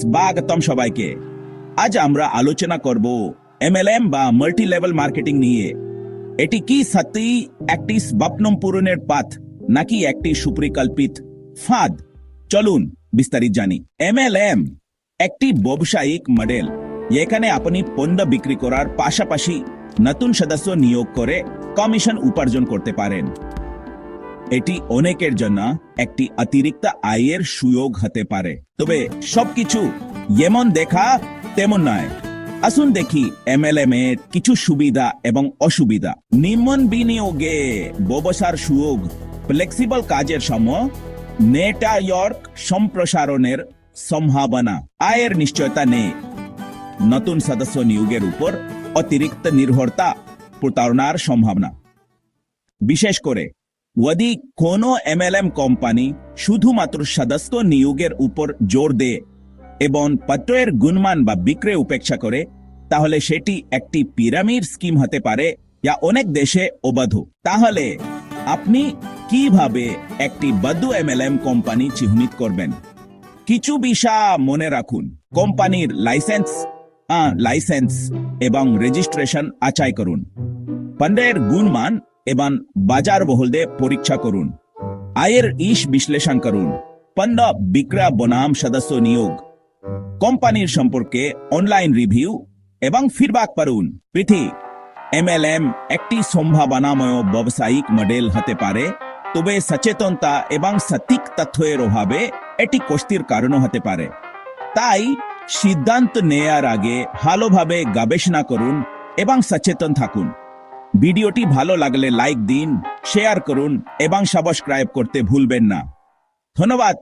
স্বাগতম সবাইকে। আজ আমরা আলোচনা করব এমএলএম বা মাল্টি লেভেল মার্কেটিং নিয়ে। এটি কি সত্যি একটি স্বপ্নম পূরণের পাথ, নাকি একটি সুপরিকল্পিত ফাঁদ? চলুন বিস্তারিত জানি। এমএলএম একটি ব্যবসায়িক মডেল এখানে আপনি পণ্য বিক্রি করার পাশাপাশি নতুন সদস্য নিয়োগ করে কমিশন উপার্জন করতে পারেন। এটি অনেকের জন্য একটি অতিরিক্ত আয়ের সুযোগ হতে পারে। তবে সবকিছু যেমন দেখা, তেমন নয়। আসুন দেখি এমএলএম এর কিছু সুবিধা এবং অসুবিধা। নিম্ন বিনিয়োগে ব্যবসার সুযোগ ফ্লেক্সিবল কাজের সময় নেটওয়ার্ক সম্প্রসারণের সম্ভাবনা, আয়ের নিশ্চয়তা নেই। নতুন সদস্য নিয়োগের উপর অতিরিক্ত নির্ভরতা প্রতারণার সম্ভাবনা। বিশেষ করে যদি কোনো এমএলএম কোম্পানি শুধুমাত্র সদস্য নিয়োগের উপর জোর দেয় এবং পত্রের গুণমান বা বিক্রয় উপেক্ষা করে, তাহলে সেটি একটি পিরামিড স্কিম হতে পারে যা অনেক দেশে অবাধ। তাহলে আপনি কীভাবে একটি বদ্ধ এমএলএম কোম্পানি চিহ্নিত করবেন? কিছু বিষয় মনে রাখুন। কোম্পানির লাইসেন্স লাইসেন্স এবং রেজিস্ট্রেশন আচাই করুন। পণ্যের গুণমান এবং বাজার বহলদে পরীক্ষা করুন। আয়ের ইস বিশ্লেষণ করুন। পণ্য বিক্রয় বনাম সদস্য নিয়োগ। কোম্পানির সম্পর্কে অনলাইন রিভিউ এবং ফিডব্যাক করুন পৃথি এমএলএম একটি সম্ভাবনাময় ব্যবসায়িক মডেল হতে পারে, তবে সচেতনতা এবং সঠিক তথ্যের অভাবে এটি কষ্টির কারণও হতে পারে। তাই সিদ্ধান্ত নেয়ার আগে ভালোভাবে গবেষণা করুন এবং সচেতন থাকুন। ভিডিওটি ভালো লাগলে লাইক দিন শেয়ার করুন এবং সাবস্ক্রাইব করতে ভুলবেন না। ধন্যবাদ।